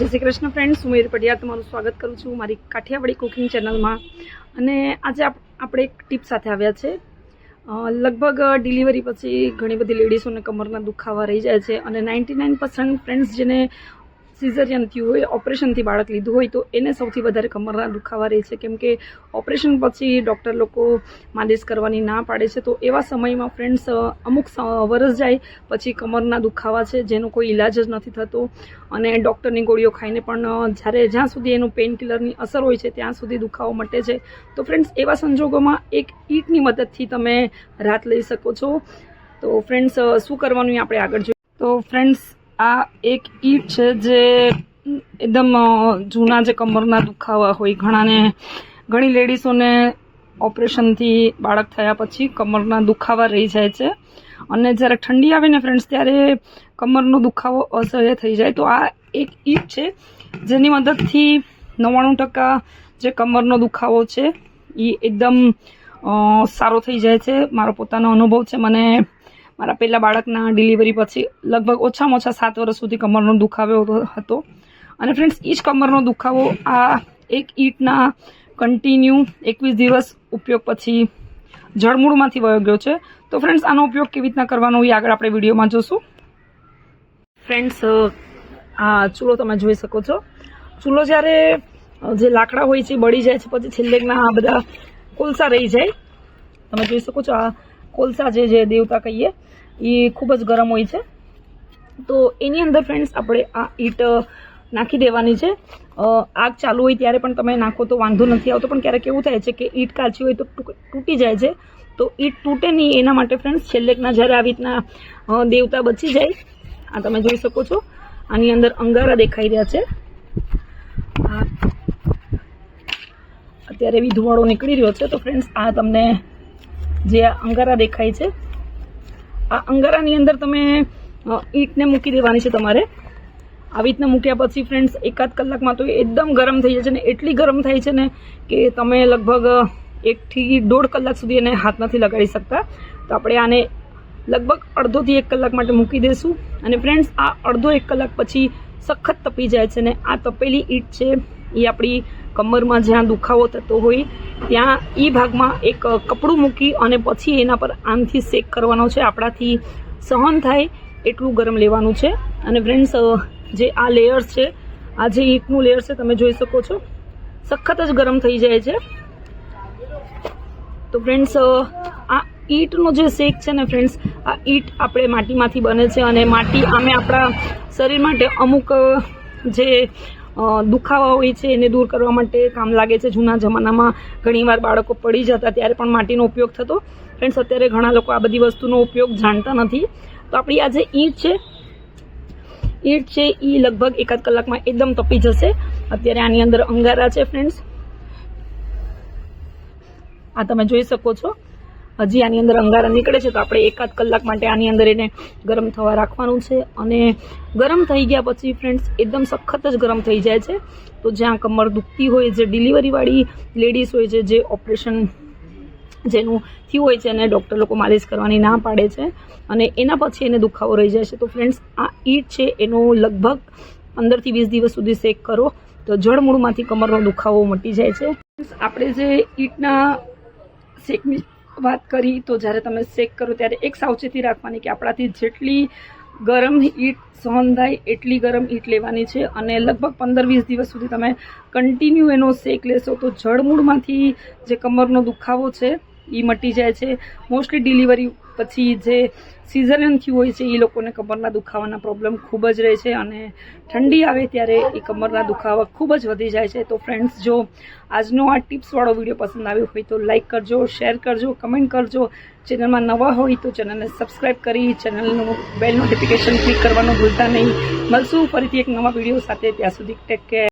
જય શ્રી કૃષ્ણ ફ્રેન્ડ્સ હું મેરી પટિયાર તમારું સ્વાગત કરું છું મારી કાઠિયાવાડી કુકિંગ ચેનલમાં અને આજે આપ- આપણે એક ટીપ સાથે આવ્યા છે. લગભગ ડિલિવરી પછી ઘણી બધી લેડીઝોને કમરના દુખાવા રહી જાય છે અને નાઇન્ટી નાઇન પર્સન્ટ ફ્રેન્ડ્સ જેને સિઝરિયન થયું હોય, ઓપરેશનથી બાળક લીધું હોય, તો એને સૌથી વધારે કમરના દુખાવા રહે છે. કેમ કે ઓપરેશન પછી ડૉક્ટર લોકો માલિશ કરવાની ના પાડે છે. તો એવા સમયમાં ફ્રેન્ડ્સ અમુક વરસ જાય પછી કમરના દુખાવા છે, જેનો કોઈ ઈલાજ જ નથી થતો. અને ડૉક્ટરની ગોળીઓ ખાઈને પણ જ્યારે જ્યાં સુધી એનું પેઇનકિલરની અસર હોય છે, ત્યાં સુધી દુખાવો મટે છે. તો ફ્રેન્ડ્સ એવા સંજોગોમાં એક ઈંટની મદદથી તમે રાહત લઈ શકો છો. તો ફ્રેન્ડ્સ શું કરવાનું આપણે આગળ જોઈએ તો ફ્રેન્ડ્સ આ એક ઈંટ છે જે એકદમ જૂના જે કમરના દુખાવા હોય, ઘણાને, ઘણી લેડીઝોને ઓપરેશનથી બાળક થયા પછી કમરના દુખાવા રહી જાય છે. અને જ્યારે ઠંડી આવે ને ફ્રેન્ડ્સ ત્યારે કમરનો દુખાવો અસહ્ય થઈ જાય. તો આ એક ઈટ છે જેની મદદથી નવ્વાણું ટકા જે કમરનો દુખાવો છે એ એકદમ સારો થઈ જાય છે. મારો પોતાનો અનુભવ છે. મને મારા પહેલાં બાળકના ડિલિવરી પછી લગભગ ઓછામાં ઓછા સાત વર્ષ સુધી કમરનો દુખાવો હતો- અને ફ્રેન્ડ્સ એ જ કમરનો દુખાવો આ એક ઈંટના કન્ટિન્યુ એકવીસ દિવસ ઉપયોગ પછી જળમૂળમાંથી વયો ગયો છે. તો ફ્રેન્ડ્સ આનો ઉપયોગ કેવી રીતના કરવાનો એ આગળ આપણે વિડીયોમાં જોશું. ફ્રેન્ડ્સ આ ચૂલો તમે જોઈ શકો છો. ચૂલો જ્યારે જે લાકડા હોય છે બળી જાય છે, પછી છેલ્લેના આ બધા કોલસા રહી જાય. તમે જોઈ શકો છો આ કોલસા જે જે દેવતા કહીએ. એ ખૂબ જ ગરમ હોય છે. તો એની અંદર ફ્રેન્ડ્સ આપણે આ ઈંટ નાખી દેવાની છે. આગ ચાલુ હોય ત્યારે પણ તમે નાખો તો વાંધો નથી આવતો. પણ ક્યારેક એવું થાય છે કે ઈંટ કાચી હોય તો તૂટી જાય છે. તો ઈંટ તૂટે નહીં એના માટે ફ્રેન્ડ્સ છેલ્લેકના જ્યારે આવી રીતના દેવતા બચી જાય. આ તમે જોઈ શકો છો. આની અંદર અંગારા દેખાઈ રહ્યા છે. અત્યારે વિધુવાળો નીકળી રહ્યો છે. તો ફ્રેન્ડ્સ આ તમને જે અંગારા દેખાય છે આ અંગારાની અંદર તમે ઈંટને મૂકી દેવાની છે તમારે. આવી રીતના મૂક્યા પછી ફ્રેન્ડ્સ એકાદ કલાકમાં તો એકદમ ગરમ થઈ જાય છે ને એટલી ગરમ થાય છે ને કે તમે લગભગ એકથી દોઢ કલાક સુધી એને હાથ નથી લગાડી શકતા. તો આપણે આને લગભગ અડધોથી એક કલાક માટે મૂકી દઈશું અને ફ્રેન્ડ્સ આ અડધો એક કલાક પછી સખત તપી જાય છે ને આ તપેલી ઈંટ છે, એ આપણી કમરમાં જ્યાં દુખાવો થતો હોય, ત્યાં એ ભાગમાં એક કપડું મૂકી અને પછી એના પર આમથી શેક કરવાનો છે. આપણાથી સહન થાય એટલું ગરમ લેવાનું છે. અને ફ્રેન્ડ્સ જે આ લેયર્સ છે, આ જે ઈંટનું લેયર છે, તમે જોઈ શકો છો, સખત જ ગરમ થઈ જાય છે. તો ફ્રેન્ડ્સ આ ઈંટનો જે શેક છે ને ફ્રેન્ડ્સ આ ઈંટ આપણે માટીમાંથી બને છે અને માટી આમે આપણા શરીર માટે અમુક જે દુખાવા હોય છે, એને દૂર કરવા માટે કામ લાગે છે. જૂના જમાનામાં ઘણીવાર બાળકો પડી જતા ત્યારે પણ માટીનો ઉપયોગ થતો. ફ્રેન્ડ્સ અત્યારે ઘણા લોકો આ બધી વસ્તુનો ઉપયોગ જાણતા નથી. તો આપણી આ જે ઈંટ છે ઈંટ છે એ લગભગ એકાદ કલાકમાં એકદમ તપી જશે. અત્યારે આની અંદર અંગારા છે ફ્રેન્ડ્સ આ તમે જોઈ શકો છો. હજી આની અંદર અંગારા નીકળે છે તો આપણે એકાદ કલાક માટે આની અંદર એને ગરમ થવા રાખવાનું છે. અને ગરમ થઈ ગયા પછી ફ્રેન્ડ્સ એકદમ સખત જ ગરમ થઈ જાય છે. તો જ્યાં કમર દુખતી હોય, જે ડિલિવરીવાળી લેડીઝ હોય છે, જે ઓપરેશન જેનું થયું હોય છે અને ડૉક્ટર લોકો માલિશ કરવાની ના પાડે છે. અને એના પછી એને દુખાવો રહી જાય છે. તો ફ્રેન્ડ્સ આ ઈટ છે એનો લગભગ પંદરથી વીસ દિવસ સુધી શેક કરો તો જળમૂળમાંથી કમરનો દુખાવો મટી જાય છે. આપણે જે ઈંટના શેકની વાત કરી, તો જ્યારે તમે શેક કરો ત્યારે એક સાવચેતી રાખવાની કે આપણાથી જેટલી ગરમ ઈટ સહન થાય, એટલી ગરમ ઈટ લેવાની છે અને લગભગ પંદર વીસ દિવસ સુધી તમે કન્ટિન્યુ એનો શેક લેશો, તો જળમૂળમાંથી જે કમરનો દુખાવો છે એ મટી જાય છે. મોસ્ટલી ડિલિવરી પછી જે સિઝરિયન થયું હોય છે, એ લોકોને કમરના દુખાવાના પ્રોબ્લેમ ખૂબ જ રહે છે અને ઠંડી આવે ત્યારે એ કમરના દુખાવા ખૂબ જ વધી જાય છે. તો ફ્રેન્ડ્સ જો આજનો આ ટિપ્સવાળો વીડિયો પસંદ આવ્યો હોય તો લાઇક કરજો શેર કરજો કમેન્ટ કરજો. ચેનલમાં નવા હોય તો ચેનલને સબસ્ક્રાઇબ કરી, ચેનલનું બેલ નોટિફિકેશન ક્લિક કરવાનું ભૂલતા નહીં. મળશું ફરીથી એક નવા વીડિયો સાથે. ત્યાં સુધી ટેક કેર